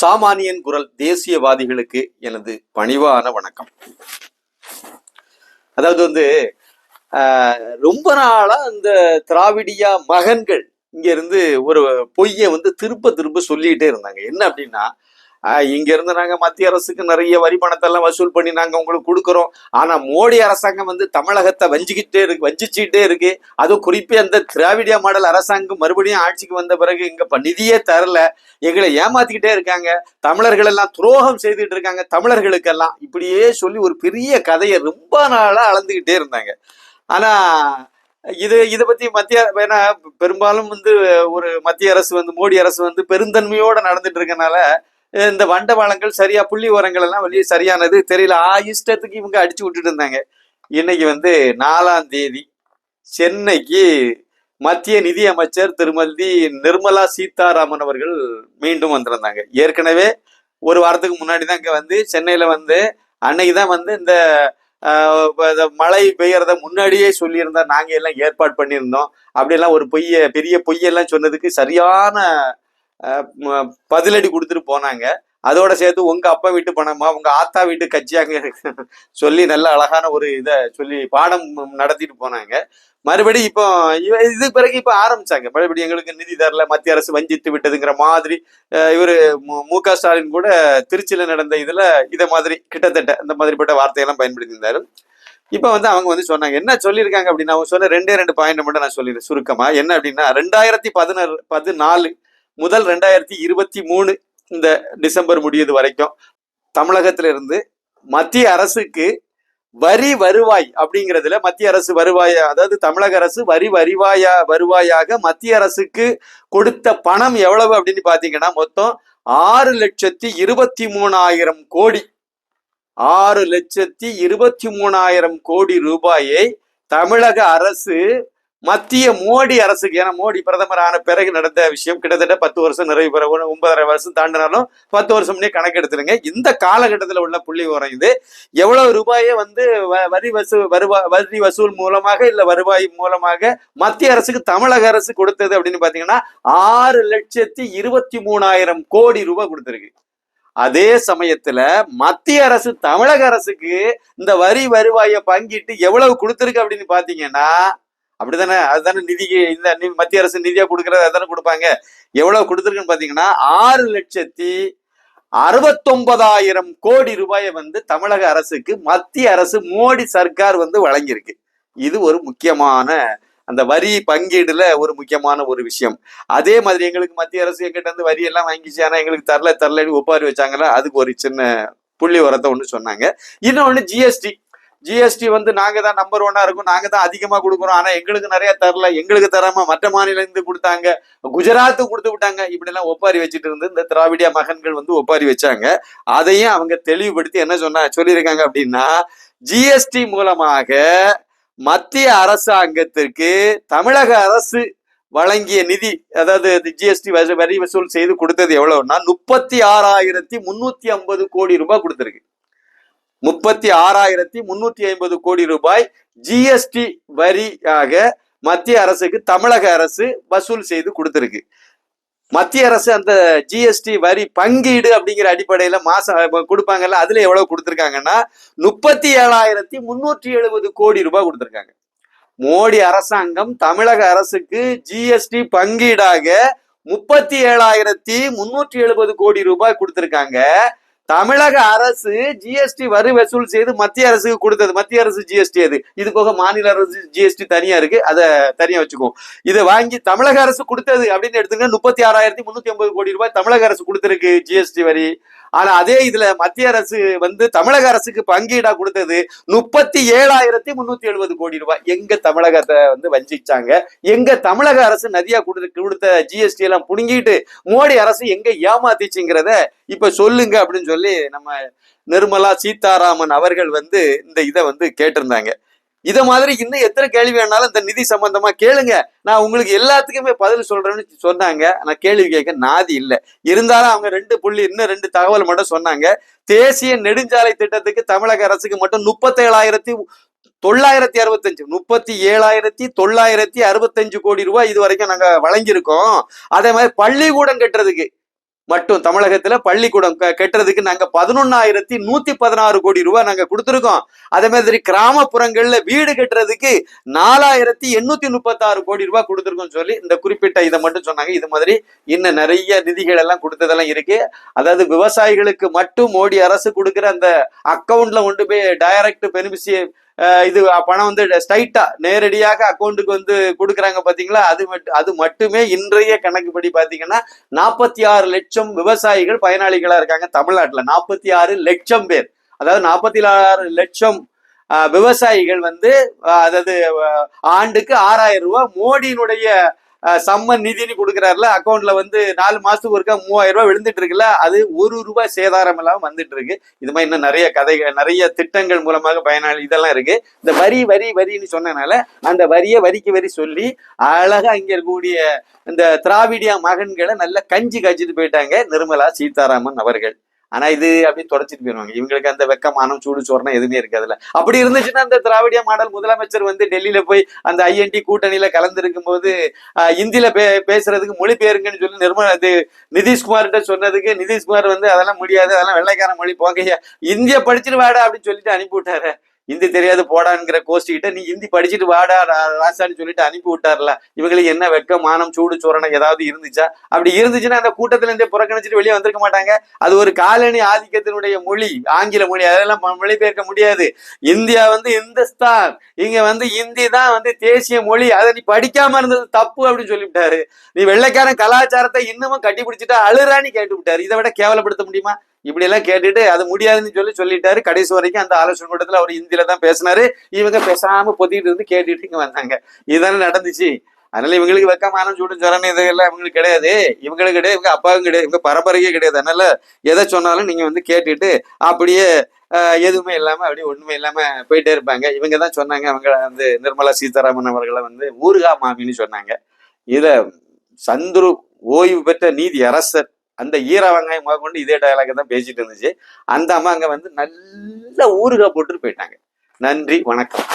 சாமானியன் குரல் தேசியவாதிகளுக்கு எனது பணிவான வணக்கம். அதாவது வந்து ஆஹ், ரொம்ப நாளா இந்த திராவிடியா மகன்கள் இங்க இருந்து ஒரு பொய்யை வந்து திருப்ப திருப்ப சொல்லிட்டே இருந்தாங்க. என்ன அப்படின்னா ஆஹ், இங்க இருந்து நாங்க மத்திய அரசுக்கு நிறைய வரி பணத்தை எல்லாம் வசூல் பண்ணி நாங்க உங்களுக்கு கொடுக்குறோம். ஆனா மோடி அரசாங்கம் வந்து தமிழகத்தை வஞ்சிக்கிட்டே இருக்கு வஞ்சிச்சுக்கிட்டே இருக்கு. அது குறிப்பே அந்த திராவிடிய மாடல் அரசாங்கம் மறுபடியும் ஆட்சிக்கு வந்த பிறகு இங்க நிதியே தரல. எங்களை ஏமாத்திக்கிட்டே இருக்காங்க. தமிழர்கள் எல்லாம் துரோகம் செய்துட்டு இருக்காங்க. தமிழர்களுக்கெல்லாம் இப்படியே சொல்லி ஒரு பெரிய கதையை ரொம்ப நாளா அளந்துகிட்டே இருந்தாங்க. ஆனா இது இதை பத்தி மத்திய ஏன்னா பெரும்பாலும் வந்து ஒரு மத்திய அரசு வந்து மோடி அரசு வந்து பெருந்தன்மையோட நடந்துட்டு இருக்கனால இந்த வண்டவாளங்கள் சரியா புள்ளி உரங்கள் எல்லாம் வெளியே சரியானது தெரியல. ஆ இஷ்டத்துக்கு இவங்க அடிச்சு விட்டுட்டு இருந்தாங்க. இன்னைக்கு வந்து நாலாம் தேதி சென்னைக்கு மத்திய நிதி அமைச்சர் திருமதி நிர்மலா சீதாராமன் அவர்கள் மீண்டும் வந்திருந்தாங்க. ஏற்கனவே ஒரு வாரத்துக்கு முன்னாடி தான் இங்கே வந்து சென்னையில் வந்து அன்னைக்கு தான் வந்து இந்த மழை பெய்யறத முன்னாடியே சொல்லியிருந்தா நாங்கள் எல்லாம் ஏற்பாடு பண்ணியிருந்தோம். அப்படியெல்லாம் ஒரு பொய்ய பெரிய பொய்யெல்லாம் சொன்னதுக்கு சரியான பதிலடி கொடுத்துட்டு போனாங்க. அதோட சேர்த்து உங்க அப்பா வீட்டு பணமா உங்க ஆத்தா வீட்டு கட்சியாங்க சொல்லி நல்ல அழகான ஒரு இதை சொல்லி பாடம் நடத்திட்டு போனாங்க. மறுபடியும் இப்போ இது பிறகு இப்ப ஆரம்பிச்சாங்க. மறுபடியும் எங்களுக்கு நிதி தரல மத்திய அரசு வஞ்சித்து விட்டதுங்கிற மாதிரி இவர் இவரு மு- க ஸ்டாலின் கூட திருச்சியில நடந்த இதுல இதை மாதிரி கிட்டத்தட்ட இந்த மாதிரிப்பட்ட வார்த்தையெல்லாம் பயன்படுத்தியிருந்தாரு. இப்போ இப்ப வந்து அவங்க வந்து சொன்னாங்க என்ன சொல்லியிருக்காங்க? அப்படின்னா அவங்க சொன்ன ரெண்டே ரெண்டு பாயிண்ட் மட்டும் நான் சொல்லிடுறேன் சுருக்கமா. என்ன அப்படின்னா ரெண்டாயிரத்தி பதினாறு பதினாலு முதல் ரெண்டாயிரத்தி இருபத்தி மூணு இந்த டிசம்பர் முடியது வரைக்கும் தமிழகத்துல இருந்து மத்திய அரசுக்கு வரி வருவாய் அப்படிங்கிறதுல மத்திய அரசு வருவாய் அதாவது தமிழக அரசு வரி வருவாயா வருவாயாக மத்திய அரசுக்கு கொடுத்த பணம் எவ்வளவு அப்படின்னு பாத்தீங்கன்னா மொத்தம் ஆறு லட்சத்தி இருபத்தி மூணாயிரம் கோடி. ஆறு லட்சத்தி இருபத்தி மூணாயிரம் கோடி ரூபாயை தமிழக அரசு மத்திய மோடி அரசுக்கு ஏன்னா மோடி பிரதமர் ஆன பிறகு நடந்த விஷயம் கிட்டத்தட்ட பத்து வருஷம் நிறைவு பெற ஒன்பதரை வருஷம் தாண்டினாலும் பத்து வருஷம் முன்னே கணக்கெடுத்துருங்க இந்த காலகட்டத்தில் உள்ள புள்ளி உரம் இது. எவ்வளவு ரூபாயை வந்து வ- வரி வசூல் வருவா வரி வசூல் மூலமாக இல்லை வருவாய் மூலமாக மத்திய அரசுக்கு தமிழக அரசு கொடுத்தது அப்படின்னு பாத்தீங்கன்னா ஆறு லட்சத்தி இருபத்தி மூணாயிரம் கோடி ரூபாய் கொடுத்திருக்கு. அதே சமயத்துல மத்திய அரசு தமிழக அரசுக்கு இந்த வரி வருவாயை பங்கிட்டு எவ்வளவு கொடுத்துருக்கு அப்படின்னு பாத்தீங்கன்னா அப்படிதானே? அதுதானே நிதிக்கு இந்த மத்திய அரசு நிதியா கொடுக்கறது அதானே கொடுப்பாங்க. எவ்வளவு கொடுத்துருக்குன்னு பாத்தீங்கன்னா ஆறு லட்சத்தி அறுபத்தொன்பதாயிரம் கோடி ரூபாயை வந்து தமிழக அரசுக்கு மத்திய அரசு மோடி சர்க்கார் வந்து வழங்கியிருக்கு. இது ஒரு முக்கியமான அந்த வரி பங்கீடுல ஒரு முக்கியமான ஒரு விஷயம். அதே மாதிரி எங்களுக்கு மத்திய அரசு எங்கிட்ட இருந்து வரி எல்லாம் வாங்கிச்சு ஆனா எங்களுக்கு தரல தரலன்னு ஒப்பாரி வச்சாங்களா? அதுக்கு ஒரு சின்ன புள்ளி உரத்தை ஒன்று சொன்னாங்க. இன்னொன்னு ஜிஎஸ்டி ஜிஎஸ்டி வந்து நாங்க தான் நம்பர் ஒன்னா இருக்கும். நாங்க தான் அதிகமா கொடுக்குறோம். ஆனா எங்களுக்கு நிறைய தரல. எங்களுக்கு தராம மற்ற மாநிலம் இருந்து கொடுத்தாங்க. குஜராத்துக்கு கொடுத்து விட்டாங்க. இப்படி எல்லாம் ஒப்பாரி வச்சுட்டு இருந்து இந்த திராவிடிய மகன்கள் வந்து ஒப்பாரி வச்சாங்க. அதையும் அவங்க தெளிவுபடுத்தி என்ன சொன்னா சொல்லியிருக்காங்க அப்படின்னா ஜிஎஸ்டி மூலமாக மத்திய அரசாங்கத்திற்கு தமிழக அரசு வழங்கிய நிதி அதாவது ஜிஎஸ்டி வரி வசூல் செய்து கொடுத்தது எவ்வளவுன்னா முப்பத்தி ஆறாயிரத்தி முன்னூத்தி ஐம்பது கோடி ரூபாய் கொடுத்துருக்கு. முப்பத்தி ஆறாயிரத்தி முன்னூத்தி ஐம்பது கோடி ரூபாய் ஜிஎஸ்டி வரியாக மத்திய அரசுக்கு தமிழக அரசு வசூல் செய்து கொடுத்துருக்கு. மத்திய அரசு அந்த ஜிஎஸ்டி வரி பங்கீடு அப்படிங்கிற அடிப்படையில மாசம் கொடுப்பாங்கல்ல அதுல எவ்வளவு கொடுத்துருக்காங்கன்னா முப்பத்தி ஏழாயிரத்தி முன்னூற்றி எழுபது கோடி ரூபாய் கொடுத்துருக்காங்க. மோடி அரசாங்கம் தமிழக அரசுக்கு ஜிஎஸ்டி பங்கீடாக முப்பத்தி ஏழாயிரத்தி முன்னூற்றி எழுபது கோடி ரூபாய் கொடுத்துருக்காங்க. தமிழக அரசு ஜிஎஸ்டி வரி வசூல் செய்து மத்திய அரசுக்கு கொடுத்தது. மத்திய அரசு ஜிஎஸ்டி அது இது போக மாநில அரசு ஜிஎஸ்டி தனியா இருக்கு. அதை தனியா வச்சுக்குவோம். இதை வாங்கி தமிழக அரசு கொடுத்தது அப்படின்னு எடுத்துங்க முப்பத்தி ஆறாயிரத்தி முன்னூத்தி ஐம்பது கோடி ரூபாய் தமிழக அரசு கொடுத்திருக்கு ஜிஎஸ்டி வரி. ஆனா அதே இதுல மத்திய அரசு வந்து தமிழக அரசுக்கு பங்கீடா கொடுத்தது முப்பத்தி ஏழாயிரத்தி முன்னூத்தி எழுபது கோடி ரூபாய். எங்க தமிழகத்தை வந்து வஞ்சிச்சாங்க. எங்க தமிழக அரசு நதியா கொடுத்த ஜிஎஸ்டி எல்லாம் புடுங்கிட்டு மோடி அரசு எங்க ஏமாத்திச்சுங்கிறத இப்ப சொல்லுங்க அப்படின்னு சொல்லி நம்ம நிர்மலா சீதாராமன் அவர்கள் வந்து இந்த இதை வந்து கேட்டிருந்தாங்க. இத மாதிரி இன்னும் எத்தனை கேள்வி வேணாலும் இந்த நிதி சம்பந்தமா கேளுங்க. நான் உங்களுக்கு எல்லாத்துக்குமே பதில் சொல்றேன்னு சொன்னாங்க. ஆனா கேள்வி கேட்க நாதி இல்லை. இருந்தாலும் அவங்க ரெண்டு புள்ளி இன்னும் ரெண்டு தகவல் மட்டும் சொன்னாங்க. தேசிய நெடுஞ்சாலை திட்டத்துக்கு தமிழக அரசுக்கு மட்டும் முப்பத்தேழாயிரத்தி தொள்ளாயிரத்தி அறுபத்தஞ்சு முப்பத்தி ஏழாயிரத்தி தொள்ளாயிரத்தி அறுபத்தஞ்சு கோடி ரூபாய் இது வரைக்கும் நாங்க வழங்கியிருக்கோம். அதே மாதிரி பள்ளிக்கூடம் கட்டுறதுக்கு மட்டும் தமிழகத்துல பள்ளிக்கூடம் க- கட்டுறதுக்கு நாங்க பதினொன்னாயிரத்தி நூத்தி பதினாறு கோடி ரூபாய் நாங்க கொடுத்துருக்கோம். அதே மாதிரி கிராமப்புறங்கள்ல வீடு கட்டுறதுக்கு நாலாயிரத்தி எண்ணூத்தி முப்பத்தாறு கோடி ரூபாய் கொடுத்துருக்கோம் சொல்லி இந்த குறிப்பிட்ட இதை மட்டும் சொன்னாங்க. இது மாதிரி இன்னும் நிறைய நிதிகள் எல்லாம் கொடுத்ததெல்லாம் இருக்கு. அதாவது விவசாயிகளுக்கு மட்டும் மோடி அரசு கொடுக்குற அந்த அக்கௌண்ட்ல கொண்டு போய் டைரக்ட் பெனிஃபிஷிய இது பணம் வந்து ஸ்ட்ரைட்டா நேரடியாக அக்கௌண்ட்டுக்கு வந்து கொடுக்குறாங்க பாத்தீங்களா? அது மட்டும் அது மட்டுமே இன்றைய கணக்குப்படி பாத்தீங்கன்னா நாற்பத்தி ஆறு லட்சம் விவசாயிகள் பயனாளிகளா இருக்காங்க தமிழ்நாட்டுல. நாற்பத்தி ஆறு லட்சம் பேர். அதாவது நாற்பத்தி ஆறு லட்சம் ஆஹ், விவசாயிகள் வந்து அதாவது ஆண்டுக்கு ஆறாயிரம் ரூபாய் மோடியினுடைய சம்மன் நிதினு கொடுக்குறாருல அக்கௌண்ட்ல வந்து நாலு மாசத்துக்கு ஒருக்கா மூவாயிரம் ரூபாய் விழுந்துட்டு இருக்குல்ல அது ஒரு ரூபாய் சேதாரம் இல்லாமல் வந்துட்டு இருக்கு. இது மாதிரி இன்னும் நிறைய கதைகள் நிறைய திட்டங்கள் மூலமாக பயனாளி இதெல்லாம் இருக்கு. இந்த வரி வரி வரின்னு சொன்னனால அந்த வரியை வரிக்கு வரி சொல்லி அழகா இங்க இருக்கக்கூடிய இந்த திராவிடியா மகன்களை நல்லா கஞ்சி காய்ச்சிட்டு போயிட்டாங்க நிர்மலா சீதாராமன் அவர்கள். ஆனா இது அப்படி தொடச்சிட்டு போயிருவாங்க இவங்களுக்கு அந்த வெக்கமானம் சூடு சோறுனா எதுவுமே இருக்காதுல்ல. அப்படி இருந்துச்சுன்னா அந்த திராவிட மாடல் முதலமைச்சர் வந்து டெல்லியில போய் அந்த ஐஎன்டி கூட்டணியில கலந்துருக்கும் போது இந்தியில பே பேசுறதுக்கு மொழிபெயருங்கன்னு சொல்லி நிர்மலா இது நிதிஷ்குமார்கிட்ட சொன்னதுக்கு நிதிஷ்குமார் வந்து அதெல்லாம் முடியாது அதெல்லாம் வெள்ளைக்கார மொழி போகையா இந்திய படிச்சிருவாடா அப்படின்னு சொல்லிட்டு அனுப்பி விட்டாரு இந்தி தெரியாது போடாங்கிற கோஷ்டிகிட்ட நீ இந்தி படிச்சுட்டு வாடா ரா- ராசான்னு சொல்லிட்டு அனுப்பி விட்டார்ல. இவங்களுக்கு என்ன வெக்க மானம் சூடு சூரணம் ஏதாவது இருந்துச்சா? அப்படி இருந்துச்சுன்னா அந்த கூட்டத்துல இருந்தே புறக்கணிச்சிட்டு வெளியே வந்திருக்க மாட்டாங்க. அது ஒரு காலனி ஆதிக்கத்தினுடைய மொழி ஆங்கில மொழி. அதெல்லாம் மொழிபெயர்க்க முடியாது. இந்தியா வந்து இந்துஸ்தான். இங்க வந்து இந்தி தான் வந்து தேசிய மொழி. அதை நீ படிக்காம இருந்தது தப்பு அப்படின்னு சொல்லிவிட்டாரு. நீ வெள்ளைக்காரன் கலாச்சாரத்தை இன்னமும் கட்டி பிடிச்சிட்டா அழுறான்னு கேட்டு விட்டாரு இதை விட கேவலப்படுத்த முடியுமா? இப்படி எல்லாம் கேட்டுட்டு அது முடியாதுன்னு சொல்லி சொல்லிட்டாரு. கடைசி வரைக்கும் அந்த ஆலோசனை கூட்டத்தில் அவர் இந்தியில தான் பேசினாரு. இவங்க பேசாம பொத்திட்டு இருந்து கேட்டுட்டு இங்க வந்தாங்க. இதுதானே நடந்துச்சு. அதனால இவங்களுக்கு வெக்கமான சூடு ஜரம் இதெல்லாம் இவங்களுக்கு கிடையாது. இவங்களுக்கு கிடையாது. இவங்க அப்பாவும் கிடையாது. இவங்க பரம்பரையே கிடையாது. அதனால எதை சொன்னாலும் நீங்க வந்து கேட்டுட்டு அப்படியே எதுவுமே இல்லாம அப்படியே ஒண்ணுமே இல்லாம போயிட்டே இருப்பாங்க. இவங்க தான் சொன்னாங்க. அவங்க வந்து நிர்மலா சீதாராமன் அவர்களை வந்து ஊருகா மாமின்னு சொன்னாங்க. இத சந்துரு ஓய்வு பெற்ற நீதி அரசர் அந்த ஈர வெங்காயம் முதற்கொண்டு இதே டயலாக தான் பேசிட்டு இருந்துச்சு. அந்த அம்மா அங்கே வந்து நல்ல ஊறுகாய் போட்டுட்டு போயிட்டாங்க. நன்றி வணக்கம்.